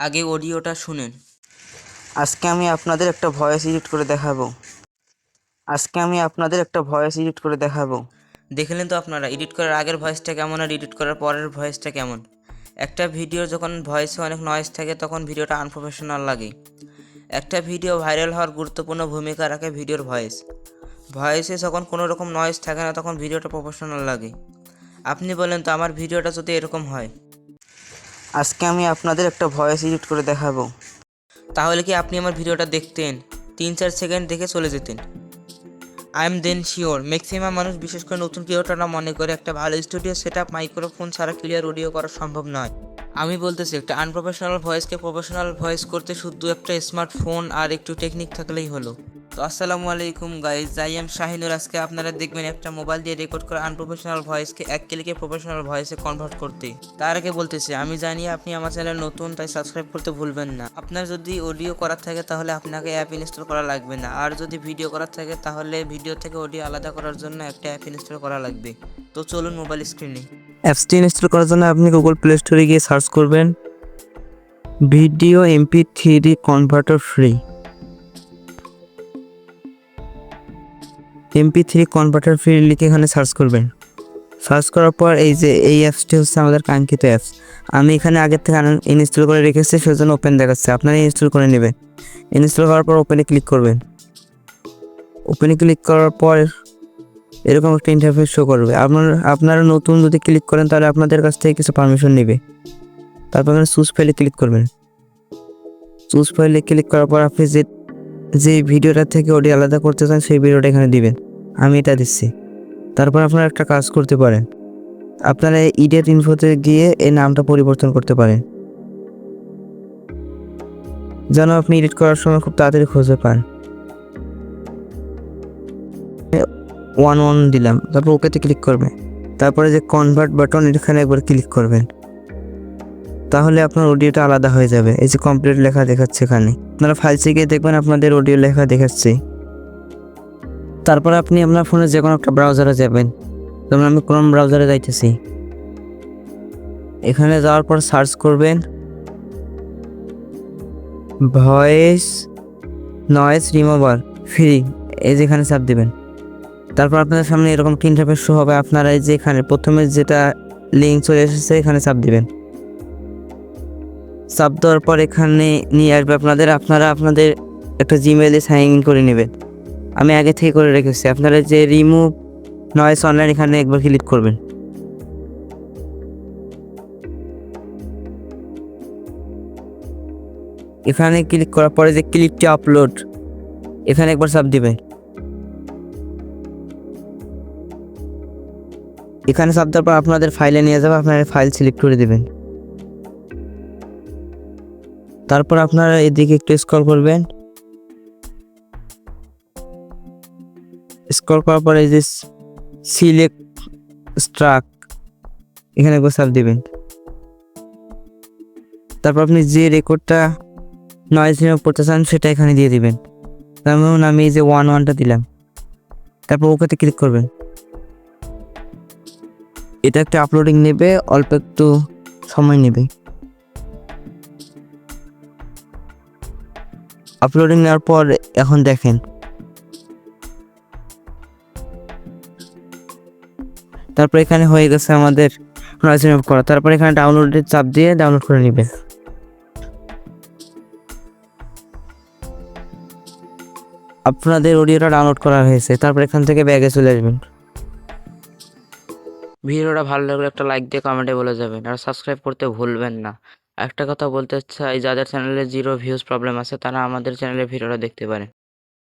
আগে অডিওটা শুনেন। আজকে আমি আপনাদের একটা ভয়েস এডিট করে দেখাবো। আজকে আমি আপনাদের একটা ভয়েস এডিট করে দেখাবো। দেখলেন তো আপনারা এডিট করার আগের ভয়েসটা কেমন আর এডিট করার পরের ভয়েসটা কেমন? একটা ভিডিও যখন ভয়েসে অনেক নয়েজ থাকে তখন ভিডিওটা আনপ্রফেশনাল লাগে। একটা ভিডিও ভাইরাল হওয়ার গুরুত্বপূর্ণ ভূমিকা রাখে ভিডিওর ভয়েস। ভয়েসে যখন কোনো রকম নয়েজ থাকে না তখন ভিডিওটা প্রফেশনাল লাগে। আপনি বলেন তো আমার ভিডিওটা যদি এরকম হয়? আজকে আমি আপনাদের একটা ভয়েস এডিট করে দেখাবো। তাহলে কি আপনি আমার ভিডিওটা দেখতেন? তিন চার সেকেন্ড দেখে চলে যেতেন। I am then sure maximum মানুষ, বিশেষ করে নতুন ক্রিয়েটররা মনে করে একটা ভালো স্টুডিও সেট আপ মাইক্রোফোন ছাড়া ক্লিয়ার অডিও করা সম্ভব নয়। আমি বলতেছি, একটা আনপ্রফেশনাল ভয়েসকে প্রফেশনাল ভয়েস করতে শুধু একটা স্মার্টফোন আর একটু টেকনিক থাকলেই হলো। তো আসসালামু আলাইকুম গাইজ আই এম শাহিনুর আজকে আপনারা দেখবেন একটা মোবাইল দিয়ে রেকর্ড করা আনপ্রফেশনাল ভয়েসকে এক ক্লিকে প্রফেশনাল ভয়েসে কনভার্ট করতে। তার আগে বলতেছি, আমি জানি আপনি আমার চ্যানেল নতুন, তাই সাবস্ক্রাইব করতে ভুলবেন না। আপনার যদি অডিও করার থাকে, তাহলে আপনাকে অ্যাপ ইনস্টল করা লাগবে না। আর যদি ভিডিও করার থাকে, তাহলে ভিডিও থেকে অডিও আলাদা করার জন্য একটা অ্যাপ ইনস্টল করা লাগবে। তো চলুন মোবাইল স্ক্রিনে অ্যাপসটি ইনস্টল করার জন্য আপনি গুগল প্লে স্টোরে গিয়ে সার্চ করবেন video MP three converter free MP three converter free লিখে এখানে সার্চ করবেন। সার্চ করার পর এই যে এই অ্যাপসটি হচ্ছে আমাদের কাঙ্ক্ষিত অ্যাপস আমি এখানে আগের থেকে ইনস্টল করে রেখেছি, সেজন্য ওপেন দেখাচ্ছে। আপনারা ইনস্টল করে নেবেন। ইনস্টল করার পর ওপেনে ক্লিক করবেন। ওপেনে ক্লিক করার পর এরকম একটা ইন্টারফেস শো করবে। আপনার আপনারা নতুন যদি ক্লিক করেন, তাহলে আপনাদের কাছ থেকে কিছু পারমিশন নেবে। তারপর আপনারা চুজ ফাইলে ক্লিক করবেন। চুজ ফাইলে ক্লিক করার পর আপনি যে যে ভিডিওটা থেকে অডিও আলাদা করতে চান, সেই ভিডিওটা এখানে দিবেন। আমি এটা দিচ্ছি। তারপর আপনারা একটা কাজ করতে পারেন। আপনারা ইডিয়েট ইনফোতে গিয়ে এই নামটা পরিবর্তন করতে পারেন। যেন আপনি এডিট করার সময় খুব তাড়াতাড়ি খুঁজে পান। ওয়ান ওয়ান দিলাম। তারপর ওকেতে ক্লিক করবে তারপরে যে কনভার্ট বাটন এখানে একবার ক্লিক করবেন। তাহলে আপনার অডিওটা আলাদা হয়ে যাবে। এই যে কমপ্লিট লেখা দেখাচ্ছে এখানে। আপনারা ফাইলসে গিয়ে দেখবেন আপনাদের অডিও লেখা দেখাচ্ছে। তারপর আপনি আপনার ফোনে যে কোনো একটা ব্রাউজারে যাবেন। যেমন আমি ক্রোম ব্রাউজারে যাইতেছি। এখানে যাওয়ার পর সার্চ করবেন। ভয়েস নয়েজ রিমুভার ফ্রি এই যেখানে চাপ দিবেন। তারপর আপনাদের সামনে এরকম ইন্টারফেস শো হবে। আপনারা এই যে এখানে প্রথমে যেটা লিঙ্ক চলে এসেছে, এখানে চাপ দিবেন। চাপ দেওয়ার পর এখানে নিয়ে আসবে আপনাদের, আপনারা আপনাদের একটা জিমেইলে সাইন ইন করে নেবেন। আমি আগে থেকে করে রেখেছি। আপনারা যে রিমুভ নয়েস অনলাইন এখানে একবার ক্লিক করবেন। এখানে ক্লিক করার পরে যে ক্লিপটি আপলোড এখানে একবার চাপ দিবেন। এখানে চাপ দেওয়ার পর আপনাদের ফাইলে নিয়ে যাবে, আপনারা ফাইল সিলেক্ট করে দেবেন। তারপর আপনারা এদিকে একটু স্ক্রল করবেন। স্ক্রল করার পরে এই যে সিলেক্ট স্ট্রাক এখানে চাপ দিবেন। তারপর আপনি যে রেকর্ডটা নয়েজ রিমুভ করতে চান, সেটা এখানে দিয়ে দিবেন। যেমন আমি এই যে ওয়ান ওয়ানটা দিলাম। তারপর ওকেতে ক্লিক করবেন। এটা একটা আপলোডিং নেবে, অল্প একটু সময় নেবে। আপলোডিং নেওয়ার পর এখন দেখেন। তারপর এখানে হয়ে গেছে আমাদের নয়েজ রিমুভ করা। তারপর এখানে ডাউনলোডের চাপ দিয়ে ডাউনলোড করে নেবেন। আপনাদের অডিওটা ডাউনলোড করা হয়েছে, তারপর এখান থেকে ব্যাগে চলে আসবেন। ভিডিওটা ভালো লাগলে একটা লাইক দিয়ে কমেন্টে বলে যাবেন। আর সাবস্ক্রাইব করতে ভুলবেন না। একটা কথা বলতে চাই, যাদের চ্যানেলে জিরো ভিউজ প্রবলেম আছে, তারা আমাদের চ্যানেলে ভিডিওটা দেখতে পারে।